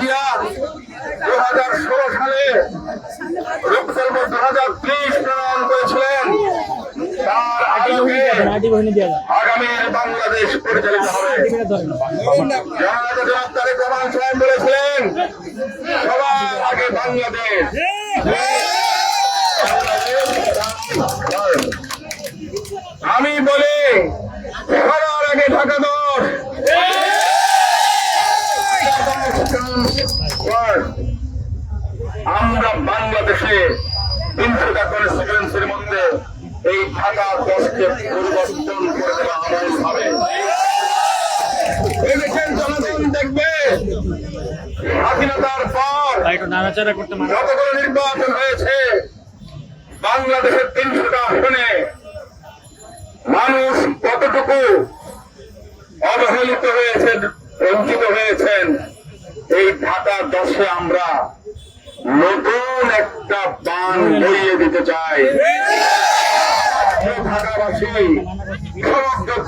জিয়া দু হাজার ষোলো সালে লোকসভা দু হাজার ত্রিশ প্রণয়ন করেছিলেন। তার আগামীর বাংলাদেশ পরিচালিত হবে। জনতা তারেক রহমান বলেছিলেন সবার আগে বাংলাদেশ আমি বলি সবার আগে ঢাকা দশ আমরা বাংলাদেশে তিনশোটা কনস্টিটুয়েন্সির মধ্যে এই ঢাকা দশকে পরিবর্তন করে দেওয়া হবে। এদেশের জনগণ দেখবে স্বাধীনতার পর যতগুলো নির্বাচন হয়েছে বাংলাদেশের তিনশোটা আসনে মানুষ কতটুকু অবহেলিত হয়েছেন বঞ্চিত হয়েছেন এই ঢাকা দশে আমরা নতুন একটা বান বইয়ে দিতে চাই।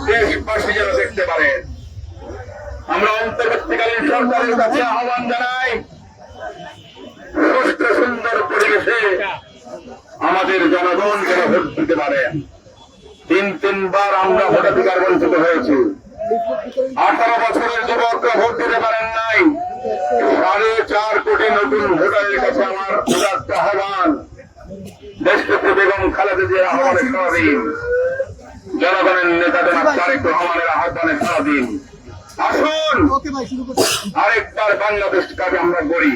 দেশবাসী যেন দেখতে আমরা অন্তর্বর্তীকালীন সরকারের কাছে আহ্বান জানাই, সুস্থ, সুন্দর পরিবেশে আমাদের জনগণ যেন ভোট দিতে পারেন তিন, তিনবার আমরা ভোটাধিকার বঞ্চিত হয়েছি। আঠারো বছরের যুবকরা ভোট দিতে পারেন সাড়ে কোটি নতুন ভোটারের কাছে আমার উদাত্ত আহ্বান। দেশপতি বেগম খালেদা জিয়ার আহ্বানে সারাদিন জনগণের নেতা জনাব তারেক রহমানের আহ্বানে সারাদিন আসুন, আরেকবার বাংলাদেশ কাজে আমরা করি?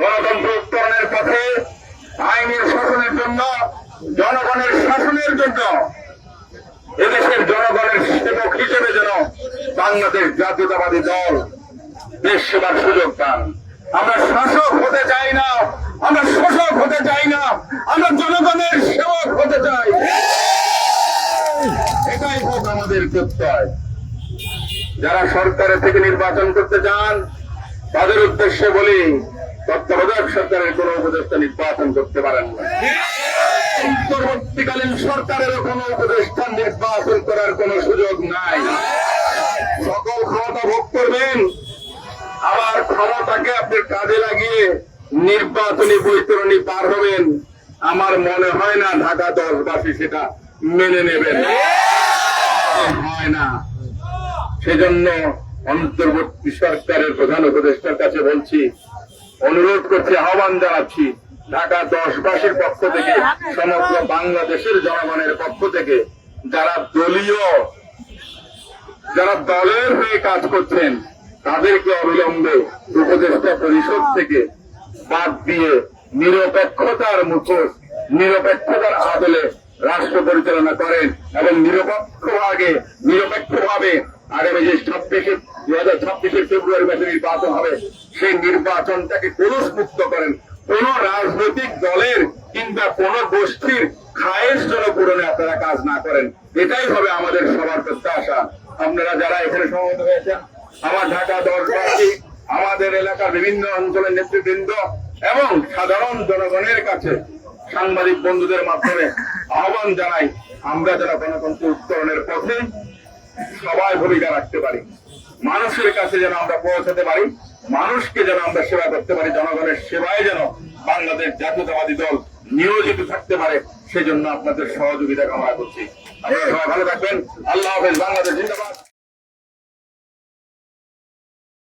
গণতন্ত্র উত্তরণের পথে, আইনের শাসনের জন্য, জনগণের শাসনের জন্য, এদেশের জনগণের সেবক হিসেবে যেন বাংলাদেশ জাতীয়তাবাদী দল দেশ সেবার সুযোগ পান। আমরা শাসক হতে চাই না, আমরা শোষক হতে চাই না, আমরা জনগণের সেবক হতে চাই। এটাই হোক আমাদের প্রত্যয়। যারা সরকারের থেকে নির্বাচন করতে চান, তাদের উদ্দেশ্যে বলি, তত্ত্বাবধায়ক সরকারের কোন উপদেষ্টা নির্বাচন করতে পারেন না। অন্তর্বর্তীকালীন সরকারেরও কোন উপদেষ্টা নির্বাচন করার কোন সুযোগ নাই। সকল ক্ষমতা ভোগ করবেন। ক্ষমতাকে আপনি কাজে লাগিয়ে নির্বাচনী বৈতরণী পার হবেন, আমার মনে হয় না ঢাকা দশবাসী সেটা মেনে নেবেন হয় না। সেজন্য অন্তর্বর্তী সরকারের প্রধান উপদেষ্টার কাছে বলছি, অনুরোধ করছি, আহ্বান জানাচ্ছি, ঢাকা দশবাসীর পক্ষ থেকে, সমগ্র বাংলাদেশের জনগণের পক্ষ থেকে, যারা দলীয়, যারা দলের হয়ে কাজ করছেন তাদেরকে অবিলম্বে উপদেষ্টা পরিষদ থেকে বাদ দিয়ে নিরপেক্ষতার মুখোশ, নিরপেক্ষতার আদলে রাষ্ট্র পরিচালনা করেন এবং নিরপেক্ষভাবে নিরপেক্ষভাবে আগামী যে ছাব্বিশে দু হাজার ছাব্বিশের ফেব্রুয়ারি মাসে নির্বাচন হবে, সেই নির্বাচনটাকে কলুষ মুক্ত করেন। কোন রাজনৈতিক দলের কিংবা কোন গোষ্ঠীর খায়ের জন্য পূরণে আপনারা কাজ না করেন। এটাই হবে আমাদের সবার প্রত্যাশা। আপনারা যারা এখানে সমবেত হয়েছেন আমার ঢাকা দশবাসী আমাদের এলাকার বিভিন্ন অঞ্চলের নেতৃবৃন্দ এবং সাধারণ জনগণের কাছে সাংবাদিক বন্ধুদের মাধ্যমে আহ্বান জানাই, আমরা যারা গণতন্ত্র উত্তরণের পথে সবাই ভূমিকা রাখতে পারি। মানুষের কাছে যেন আমরা পৌঁছাতে পারি, মানুষকে যেন আমরা সেবা করতে পারি, জনগণের সেবায় যেন বাংলাদেশ জাতীয়তাবাদী দল নিয়োজিত থাকতে পারে, সেজন্য আপনাদের সহযোগিতা কামনা করছি। আপনারা সবাই ভালো থাকবেন। আল্লাহ হাফেজ, বাংলাদেশ জিন্দাবাদ।